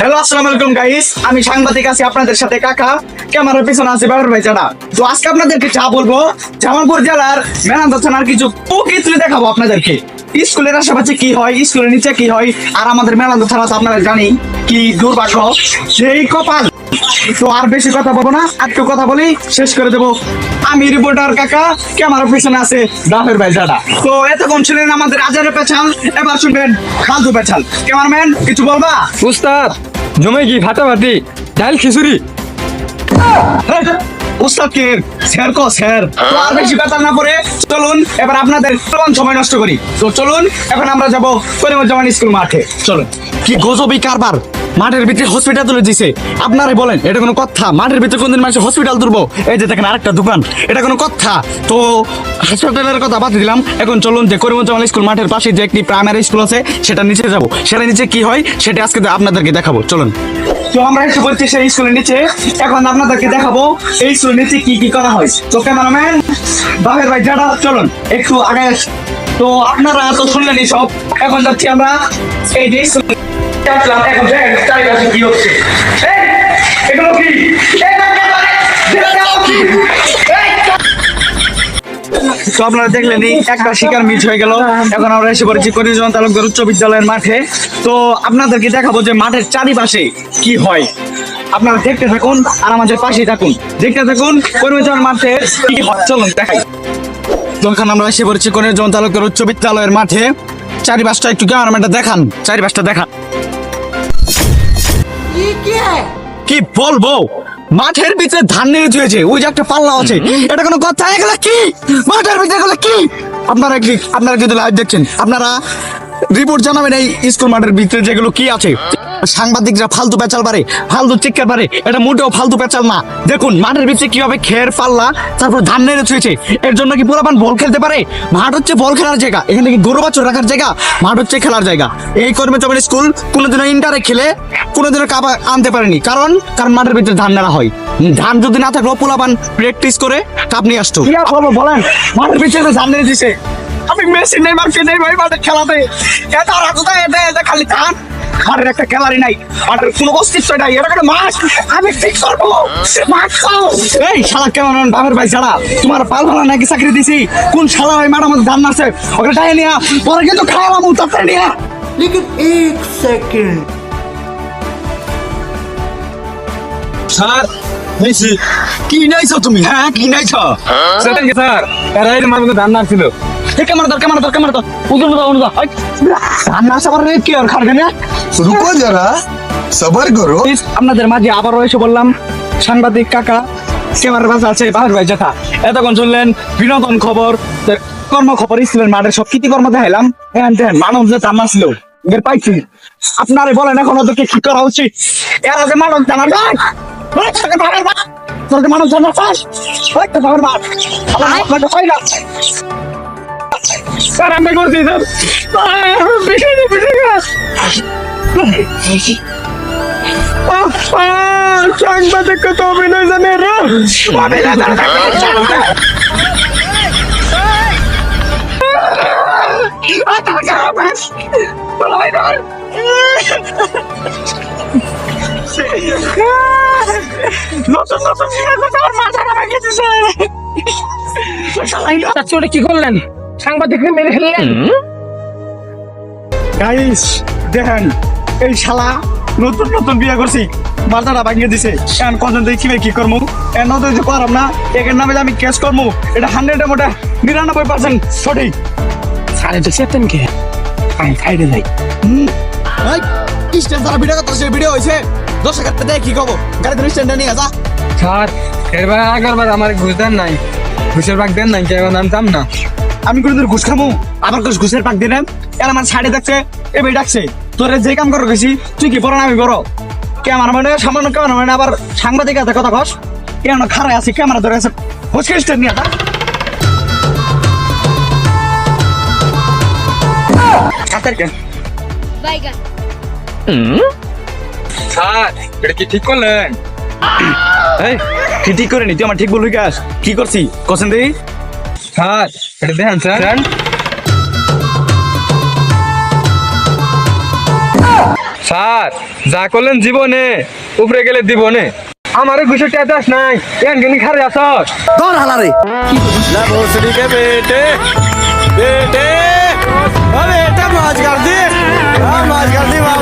Hello আসসালামু আলাইকুম guys আমি সাংবাদিক আছি আপনাদের সাথে, কাকা। ক্যামেরার পিছনে আছে বাবার ভাই জানা তো আজকে আপনাদেরকে যা বলব, জামালপুর জেলার মেনান্দ থানার কিছু প্রকৃতি দেখাবো আপনাদেরকে। স্কুলের আশেপাশে কি হয়, স্কুলের নিচে কি হয়, আর আমাদের মেনান্দ থানা তো আপনারা জানি কি দুর্ভাগ্য। সেই কপাল। তো আর বেশি কথা বলব না একটু কথা বলি শেষ করে দেবো। আমি রিপোর্টার কাকা ক্যামেরার পিছনে আছে দাহের ভাই দাদা তো এতক্ষণ ছিলেন আমাদের আজারে পেছাল এবার শুনবেন খালতু পেছাল ক্যামেরাম্যান কিছু বলবা? উস্তাদ জমে কি ফাটাফাটি ডাল খিচুড়ি? উস্তাদ কে স্যার কো, স্যার। আর বেশি কথা না করে চলুন, এবার আপনাদের সময় নষ্ট করি। তো চলুন, এখন আমরা যাব করিমুজ্জামান স্কুল মাঠে। চলুন। কি গজবি কারবার! মাঠের ভিতরে হসপিটাল তুলে দিছে। আপনারাই বলেন, এটা কোনো কথা? মাঠের ভিতরে কোনদিন মানুষ হসপিটাল তুলবো? এই যে দেখেন আরেকটা দোকান, এটা কোনো কথা? তো হাসপাতালের কথা বাদ দিলাম। এখন চলুন যে করিমুজ্জামান স্কুল মাঠের পাশে যে একটি প্রাইমারি স্কুল আছে, সেটা নিচে যাব। সেটা নিচে কি হয়, সেটা আজকে আপনাদেরকে দেখাবো। চলুন। তো আমরা এসে বলছি সেই স্কুলের নিচে এখন আপনাদেরকে দেখাবো এই স্কুলের নিচে কি কি করা হয়। তো ক্যামেরাম্যান বাহের ভাই যারা চলুন, একটু আগে। তো আপনারা তো শুনলেনই সব, এখন যাচ্ছি আমরা এই যে এখন চারিপাশে কি হচ্ছে। এগুলো কি? তো আপনারা দেখলেন একটা শিকার মিস হয়ে গেল। এখন আমরা এসে পড়েছি করিজন তালুকদার উচ্চ বিদ্যালয়ের মাঠে। তো আপনাদেরকে দেখাবো যে মাঠের চারিপাশে কি হয়। আপনারা দেখতে থাকুন আর আমাদের পাশেই থাকুন। দেখতে থাকুন করিজন মাঠে কি হয়। চলুন দেখাই। তখন আমরা এসে পড়েছি করিজন তালুকদার উচ্চ বিদ্যালয়ের মাঠে। চারিপাশটা একটু ক্যামেরাম্যানটা দেখান। চারিপাশটা দেখান। কি বলব? মাঠের ভিতরে ধান নিয়ে হয়েছে ওই যে একটা পাল্লা আছে। এটা কোনো কথা? এগুলো কি? মাঠের ভিতরে এগুলো কি? আপনারা কি আপনারা যদি লাইভ দেখছেন আপনারা রিপোর্ট জানাবেন এই স্কুল মাঠের ভিতরে যেগুলো কি আছে। সাংবাদিকরা ফালতু পেঁচাল পারে, ফালতু চিৎকার পারে, এটা মোটেও ফালতু পেঁচাল না। দেখুন, মাঠের ভিতরে কীভাবে খের, পাল্লা, তারপর ধান নেড়ে ছুঁয়েছে, এর জন্য কি পুরাপান বল খেলতে পারে? মাঠ হচ্ছে বল খেলার জায়গা, এখানে কি গরু বাছুর রাখার জায়গা, মাঠ হচ্ছে খেলার জায়গা। এই কর্মে চবের স্কুল কোনোদিনও ইন্টারে খেলে, কোনোদিনও কাপ আনতে পারেনি। কারণ কারণ মাঠের ভিতরে ধান নেওয়া হয়। ধান যদি না থাকলেও পোলাপান প্র্যাকটিস করে কাপ নিয়ে আসতো। বলেন, মাঠের ভিতরে ধান নিয়ে দিছে। আমি মেসি নেই মারকে নেই ভাই মাঠে খেলাতে এটা এটা এটা খালি ধান। আর একটা ক্যালারি নাই আর কোন অস্তিত্ব নাই এর একটা মাছ? আমি ঠিক করব মাছ খাও। এই শালা কেমন বাবার ভাই ছাড়া তোমার পাল ভালো নাকি চাকরি দিছি? কোন শালা ভাই মারা ম্যাডাম ধান আছে ওকে টাই নিয়া পরে কিন্তু খাওয়ালাম তারপরে নিয়া লেকিন এক সেকেন্ড। স্যার কি নাইছো তুমি? হ্যাঁ কি নাইছো সেটাই স্যার এরাই মানুষ ধান ছিল সবার আপনাদের মাঝে আবার এসে বললাম সাংবাদিক কাকা ক্যামেরার পাশে আছে বাহার ভাই জেঠা এতক্ষণ শুনলেন বিনোদন খবর কর্ম খবর ইসলেন মাঠের সব কৃতিকর্ম দেখাইলাম। হ্যাঁ মানুষ যে তামা ছিল আপনারে বলেন এখন ওদেরকে কি করা উচিত? এরা যে মানুষ জানার মানুষ জানার চাষ স্যার আমি করছি স্যার দে। সাংবাদিক তো অভিনয় জানে রে না। নতুন নতুন আমার মাথা দিছে চাচ্ছি ওটা কি করলেন সাংবাদিক মেরে ফেললেন গাইস দেখেন এই শালা নতুন নতুন বিয়ে করছি মাথাটা ভাঙিয়ে দিছে। এখন কজন দেখি কি করব এর নতুন যে পারাম না একের নামে আমি কেস করব এটা হান্ড্রেড মোটা নিরানব্বই পার্সেন্ট সঠিক। সাড়ে তো চেতেন কে? আই খাইতে যাই স্ট্যান্ড তারা ভিডিও করতেছে ভিডিও হয়েছে দশ হাজার টাকা দিয়ে কি করব? গাড়িতে স্ট্যান্ডে নিয়ে যা। স্যার এবার আগের বার আমার ঘুষ দেন নাই। ঘুষের ভাগ দেন নাই কেমন আনতাম না। আমি কোনোদিন ঘুষ খামু? আবার ঘুষ ঘুষের পাক দিলেন এর আমার সাইডে দেখছে এবার ডাকছে। তোরে যে কাম করে গেছি তুই কি পড়া আমি বড় ক্যামেরা মানে সামান্য ক্যামেরা মানে আবার সাংবাদিক আছে কথা কস। কেন খারাপ আছি ক্যামেরা ধরে আছে হুচকে স্ট্যান্ড নিয়ে কেন স্যার এটা কি ঠিক করলেন? এই তুই ঠিক করে নি তুই আমার ঠিক বলবি কাজ কি করছি? কসেন দেই? স্যার এটা দেখেন স্যার। স্যার। যা করলেন জীবনে উপরে গেলে দিবনে। আমারও ঘুষে টেদাস নাই এন গেনি খারে আস তোর হালারে। না ভোসড়ি কে বেটে? বেটে? আরে এটা মাছ গার্দি হ্যাঁ মাছ গার্দি বাবা।